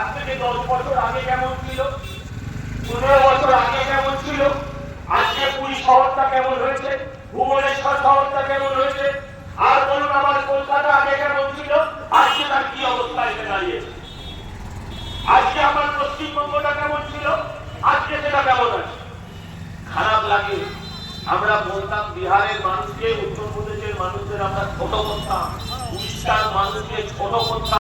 আজ থেকে দশ বছর আগে কেমন ছিল? পনেরো বছর আগে কেমন ছিল? আজকে পুরী শহরটা কেমন হয়েছে? ভুবনেশ্বর শহরটা কেমন হয়েছে? আর বলুন আমার কলকাতা আগে কেমন ছিল? আজকে তার কি অবস্থা এসে দাঁড়িয়েছে? আজকে আমার পশ্চিমবঙ্গটা কেমন ছিল? আজকে সেটা কেমন আছে? খারাপ লাগে। আমরা বলতাম বিহারের মানুষকে, উত্তরপ্রদেশের মানুষদের আমরা ছোট করতাম। উড়িষ্যার মানুষকে ছোট করতাম।